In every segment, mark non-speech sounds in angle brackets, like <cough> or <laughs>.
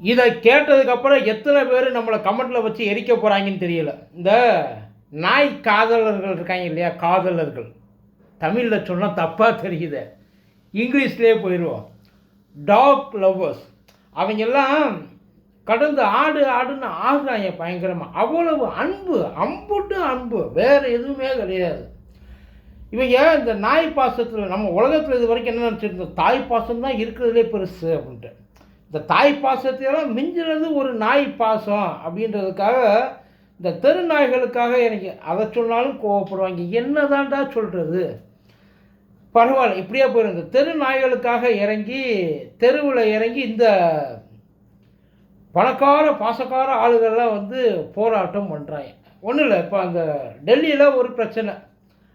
இதை கேட்டதுக்கப்புறம் எத்தனை பேர் நம்மளை கமெண்ட்டில் வச்சு எரிக்க போகிறாங்கன்னு தெரியல. இந்த நாய் காதலர்கள் இருக்காங்க இல்லையா? காதலர்கள். தமிழில் சொன்னால் தப்பாக தெரியுது. இங்கிலீஷ்லேயே போயிடுவோம் டாக் லவ்வர்ஸ் அவங்க எல்லாம் கடந்து ஆடு ஆடுன்னு ஆடுறாங்க பயங்கரமாக அவ்வளவு அன்பு அம்புட்டு அன்பு. வேறு எதுவுமே கிடையாது. இவங்க இந்த நாய் பாசத்தில் நம்ம உலகத்தில் இது வரைக்கும் என்ன நினச்சிருந்தோம்? தாய் பாசம் தான் இருக்கிறதுலே பெருசு அப்படின்ட்டு. இந்த தாய் பாசத்தையெல்லாம் மிஞ்சினது ஒரு நாய் பாசம் அப்படின்றதுக்காக இந்த தெரு நாய்களுக்காக எனக்கு அதை சொன்னாலும் கோவப்படுவாங்க. என்னதான்டா சொல்கிறது பரவாயில்ல இப்படியே போயிருங்க தெரு நாய்களுக்காக இறங்கி தெருவில் இறங்கி இந்த பணக்கார பாசக்கார ஆளுகள்லாம் வந்து போராட்டம் பண்ணுறாங்க ஒன்றும் இல்லை இப்போ அந்த டெல்லியில் ஒரு பிரச்சனை.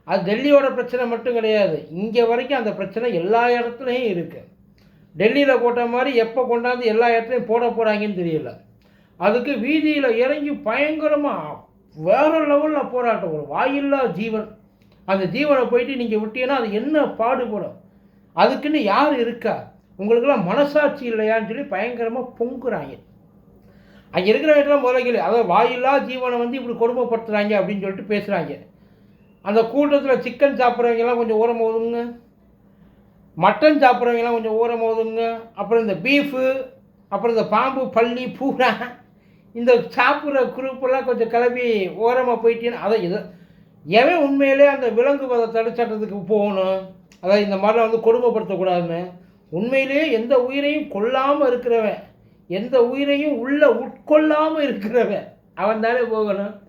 அது டெல்லியோட பிரச்சனை மட்டும் கிடையாது. இங்கே வரைக்கும் அந்த பிரச்சனை எல்லா இடத்துலையும் இருக்குது டெல்லியில் போட்ட மாதிரி எப்போ கொண்டாந்து எல்லா இடத்துலையும் போட போகிறாங்கன்னு தெரியல. அதுக்கு வீதியில் இறங்கி பயங்கரமாக வேறு லெவலில் போராட்டம். ஒரு வாயில்லா ஜீவன். அந்த ஜீவனை போயிட்டு நீங்கள் விட்டீங்கன்னா அது என்ன பாடுபடும்? அதுக்குன்னு யார் இருக்கா? உங்களுக்கெல்லாம் மனசாட்சி இல்லையான்னு சொல்லி பயங்கரமாக பொங்குறாங்க. அங்கே இருக்கிற இடத்துல கேள்வி அதாவது வாயில்லா ஜீவனை வந்து இப்படி கொடுமைப்படுத்துகிறாங்க அப்படின்னு சொல்லிட்டு பேசுகிறாங்க அந்த கூட்டத்தில் சிக்கன் சாப்பிட்றவங்கலாம் கொஞ்சம் ஓரம் ஒதுங்க மட்டன் சாப்பிட்றவங்கலாம் கொஞ்சம் ஓரம் போதுங்க அப்புறம் இந்த பீஃபு அப்புறம் இந்த பாம்பு பள்ளி பூரா இந்த சாப்பிட்ற குரூப்பெல்லாம் கொஞ்சம் கிளம்பி ஓரமாக போயிட்டீங்கன்னா அதை இது. எவன் உண்மையிலே அந்த விலங்கு வத தடை போகணும்? அதாவது இந்த மாதிரிலாம் வந்து கொடுமைப்படுத்தக்கூடாதுன்னு. உண்மையிலேயே எந்த உயிரையும் கொல்லாமல் இருக்கிறவன் எந்த உயிரையும் உள்ளே உட்கொள்ளாமல் இருக்கிறவன் அவன் தானே போகணும்?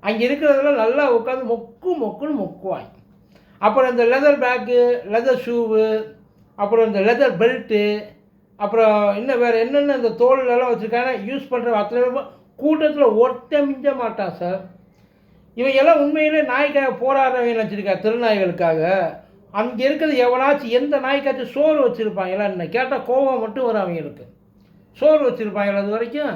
அங்கே இருக்கிறதெல்லாம் நல்லா உட்காந்து மொக்கு மொக்குன்னு மொக்குவாங்க அப்புறம் இந்த லெதர் பேக்கு லெதர் ஷூவு அப்புறம் இந்த லெதர் பெல்ட்டு அப்புறம் இன்னும் வேறு என்னென்ன இந்த தோல்லெல்லாம் வச்சுருக்காங்க யூஸ் பண்ணுற அத்தனை கூட்டத்தில் ஒருத்த மிஞ்ச மாட்டான் சார் இவங்க எல்லாம் உண்மையிலே நாய்க்காக போராடுறவங்க வச்சுருக்கா திருநாய்களுக்காக. அங்கே இருக்கிறது எவனாச்சும் எந்த நாய்க்காச்சும் சோறு வச்சுருப்பாங்களா என்ன? கேட்டால் கோபம் மட்டும் வரும் அவங்களுக்கு. சோறு வச்சுருப்பாங்களா அது வரைக்கும்?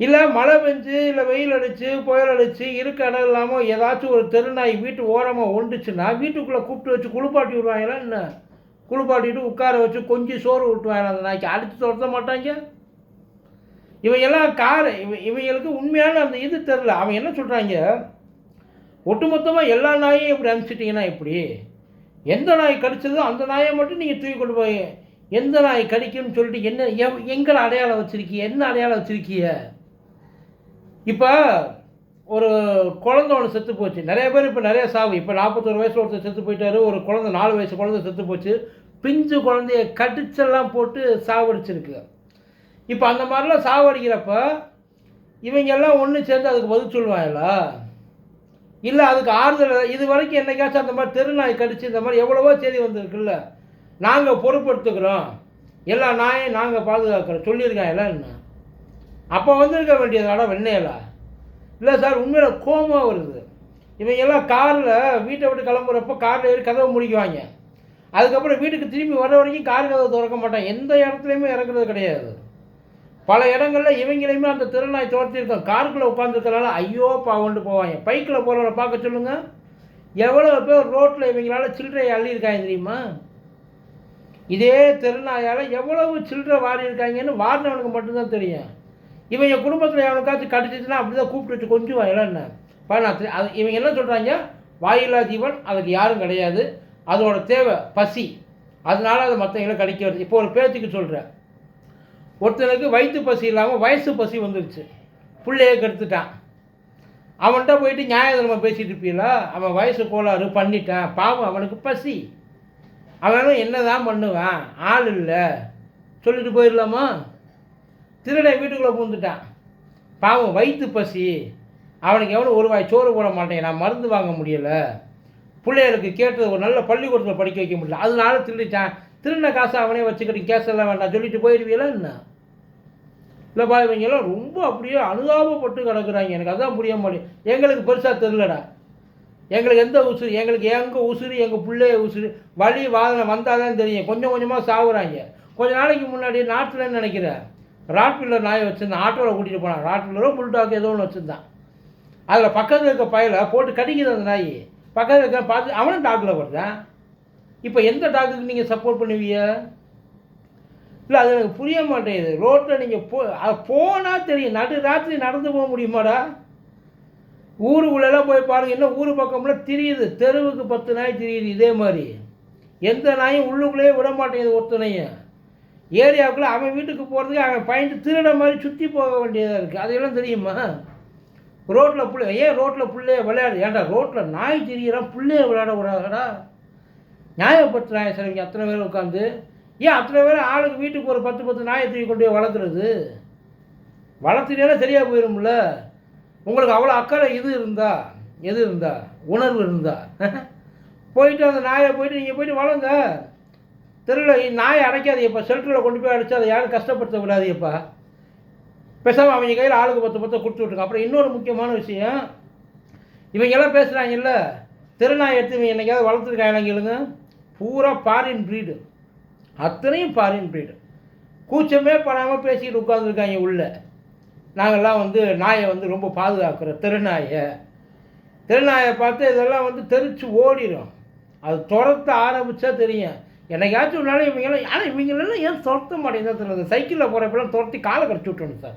இல்லை மழை பெஞ்சு இல்லை வெயில் அடித்து புயல் அடித்து இருக்க இடம் இல்லாமல் ஏதாச்சும் ஒரு தெருநாய் வீட்டு ஓரமாக ஒண்டுச்சுன்னா வீட்டுக்குள்ளே கூப்பிட்டு வச்சு குளிப்பாட்டி விடுவாங்களா என்ன? குளிப்பாட்டிட்டு உட்கார வச்சு கொஞ்சம் சோறு விட்டுவாங்க அந்த நாய்க்கு? அடித்து துரத்த மாட்டாங்க. இவங்கெல்லாம் கார் இவ இவங்களுக்கு உண்மையான அந்த இது தெரில அவன் என்ன சொல்கிறாங்க ஒட்டுமொத்தமாக எல்லா நாயையும் இப்படி அனுப்பிச்சிட்டிங்கன்னா இப்படி எந்த நாய் கடிச்சதோ அந்த நாயை மட்டும் நீங்கள் தூக்கி கொண்டு போய் எந்த நாய் கடிக்கும்னு சொல்லிட்டு என்ன எங்களை அடையாளம் வச்சுருக்கீங்க என்ன அடையாளம் வச்சுருக்கீங்க இப்போ ஒரு குழந்த ஒன்று செத்து போச்சு. நிறைய பேர் இப்போ நிறைய சாவு. இப்போ நாற்பத்தொரு வயசு ஒருத்தர் செத்து போயிட்டாரு. ஒரு குழந்த நாலு வயசு குழந்த செத்து போச்சு. பிஞ்சு குழந்தைய கடிச்செல்லாம் போட்டு சாவடிச்சிருக்கு. இப்போ அந்த மாதிரிலாம் சாவடிக்கிறப்ப இவங்க எல்லாம் ஒன்று சேர்ந்து அதுக்கு பதில் சொல்லுவாங்களா இல்லை அதுக்கு ஆறுதல் இது வரைக்கும் என்னைக்காச்சும் அந்த மாதிரி தெருநாய் கடிச்சு இந்த மாதிரி எவ்வளவோ செய்தி வந்திருக்குல்ல? நாங்கள் பொறுப்பெடுத்துக்கிறோம். எல்லா நாயும் நாங்கள் பாதுகாக்கிறோம். சொல்லியிருக்காங்களா என்ன? அப்போ வந்திருக்க வேண்டியதாடா வெண்ணையலா? இல்லை சார் உண்மையில் கோபமாக வருது. இவங்க எல்லாம் காரில் வீட்டை விட்டு கிளம்புறப்போ காரில் ஏறி கதவை முடிக்குவாங்க. அதுக்கப்புறம் வீட்டுக்கு திரும்பி வர வரைக்கும் கார் கதவை திறக்க மாட்டாங்க. எந்த இடத்துலையுமே இறக்குறது கிடையாது. பல இடங்களில் இவங்களையுமே அந்த திருநாய் துரத்திருக்கோம். காருக்குள்ளே உட்காந்துருக்கனால ஐயோ பாவண்டு போவாங்க. பைக்கில் போகிறவங்கள பார்க்க சொல்லுங்கள் எவ்வளோ பேர் ரோட்டில் இவங்களால சில்லறையை அள்ளியிருக்காங்க தெரியுமா? இதே திருநாயால் எவ்வளவு சில்லறை வாரி இருக்காங்கன்னு வாரினவனுக்கு மட்டும்தான் தெரியும். இவங்க குடும்பத்தில் எவனுக்காச்சும் கடிச்சிச்சுன்னா அப்படி தான் கூப்பிட்டு வச்சு கொஞ்சம் என்ன? பதினாத்து அது இவங்க என்ன சொல்கிறாங்க வாயில்லா ஜீவன் அதுக்கு யாரும் கிடையாது. அதோட தேவை பசி. அதனால அது மற்றவங்களை கிடைக்க வருது. இப்போ ஒரு பேச்சுக்கு சொல்கிறேன் ஒருத்தனுக்கு வயிற்று பசி இல்லாமல் வயசு பசி வந்துருச்சு. பிள்ளைய கெடுத்துட்டான். அவன்கிட்ட போயிட்டு நியாயதர்மம் பேசிகிட்டு இருப்பீங்களா? அவன் வயசு கோளாறு பண்ணிட்டான். பாவம் அவனுக்கு பசி. அவனும் என்ன தான் பண்ணுவான்? ஆள் இல்லை. சொல்லிட்டு போயிடலாமா? திருடன் வீட்டுக்குள்ளே பூந்துட்டான். பாவம் வயிற்று பசி. அவனுக்கு எவனும் ஒரு வாய் சோறு போட மாட்டேன். நான் மருந்து வாங்க முடியலை. பிள்ளைகளுக்கு கேட்டது ஒரு நல்ல பள்ளிக்கூடத்தில் படிக்க வைக்க முடியல. அதனால திருடிட்டான். திருடின காசை அவனே வச்சுக்கிட்டு கேஸ் எல்லாம் வேண்டாம் சொல்லிட்டு போயிடுவீங்களா என்ன? இல்லைப்பா இவங்கெல்லாம் ரொம்ப அப்படியே அனுதாபப்பட்டு கிடக்குறாங்க. எனக்கு அதான் புரிய மாட்டேன் எங்களுக்கு பெருசாக தெரிலடா எங்களுக்கு எந்த உசுறு? எங்களுக்கு எங்கள் உசுறு? எங்கள் பிள்ளைய உசுறு? வழி வாதனை வந்தால் தான் தெரியும். கொஞ்சம் கொஞ்சமாக சாகுறாங்க கொஞ்ச நாளைக்கு முன்னாடி நாட்டில் நினைக்கிறேன். ராட்வில்லர் நாயை வச்சுருந்தான். ஆட்டோவில் கூட்டிகிட்டு போனான். ராட்வில்லரோ புல்டாக் ஏதோ ஒன்று வச்சுருந்தான். அதில் பக்கத்தில் இருக்க பயலை போட்டு கடிக்குது அந்த நாய். பக்கத்தில் இருக்க பார்த்து அவனும் டாக்கில் வருதான் இப்போ எந்த டாக்குக்கு நீங்கள் சப்போர்ட் பண்ணுவீங்க? இல்லை அது எனக்கு புரிய மாட்டேங்குது. ரோட்டில் நீங்கள் போ அது போனால் தெரியும். நடு ராத்திரி நடந்து போக முடியுமாடா? ஊருக்குள்ளெல்லாம் போய் பாருங்கள் என்ன ஊர் பக்கம்லாம் தெரியுது. தெருவுக்கு பத்து நாய் திரியுது இதே மாதிரி. எந்த நாயும் உள்ளுக்குள்ளேயே விட மாட்டேங்குது ஒருத்தனையும். ஏரியாவுக்குள்ளே அவன் வீட்டுக்கு போகிறதுக்கு அவன் பயந்து திருட மாதிரி சுற்றி போக வேண்டியதாக இருக்குது அதெல்லாம் தெரியுமா? ரோட்டில் பிள்ளை ஏன் ரோட்டில் பிள்ளைய விளையாடு? ஏன்டா ரோட்டில் நாய் திரியிறான் பிள்ளைய விளையாட விடாதடா நியாயப்படுத்துகிறாங்க அத்தனை பேர் உட்காந்து ஏன் அத்தனை பேர் ஆளுக்கு வீட்டுக்கு ஒரு பத்து பத்து நாயை தூக்கி கொண்டு போய் வளர்க்குறது? வளர்த்துட்டேன்னா சரியாக போயிடும்ல உங்களுக்கு அவ்வளோ அக்கறை இது இருந்தா? எது இருந்தா? உணர்வு இருந்தா? <laughs> போயிட்டு அந்த நாயை போயிட்டு நீங்கள் போயிட்டு வளங்க தெருவில் நாயை அடைக்காதீப்பா ஷெல்டரில் கொண்டு போய் அடித்து அதை யாரும் கஷ்டப்படுத்த விடாதீப்பா பேசாமல் அவங்க கையில் ஆளுக்கு பத்து பத்து கொடுத்து விட்ருங்க அப்புறம் இன்னொரு முக்கியமான விஷயம் இவங்கெல்லாம் பேசுகிறாங்கல்ல திருநாய் எடுத்து இவங்க என்னைக்காவது வளர்த்துருக்காங்க பூரா ஃபாரின் ப்ரீடு அத்தனையும் ஃபாரின் ப்ரீடு கூச்சமே படாமல் பேசிக்கிட்டு உட்காந்துருக்காங்க உள்ள. நாங்கள்லாம் வந்து நாயை வந்து ரொம்ப பாதுகாக்கிறோம் தெருநாயை தெருநாயை பார்த்து இதெல்லாம் வந்து தெரித்து ஓடிடும் அது துரத்த ஆரம்பித்தா தெரியும். என்னைக்காச்சும் ஒரு நாள் இவங்கெல்லாம் ஆனால் இவங்களெல்லாம் ஏன் துரத்த மாட்டேங்குது? சைக்கிளில் போகிறப்பெல்லாம் துரத்தி காலை கடிச்சு விட்டணும் சார்.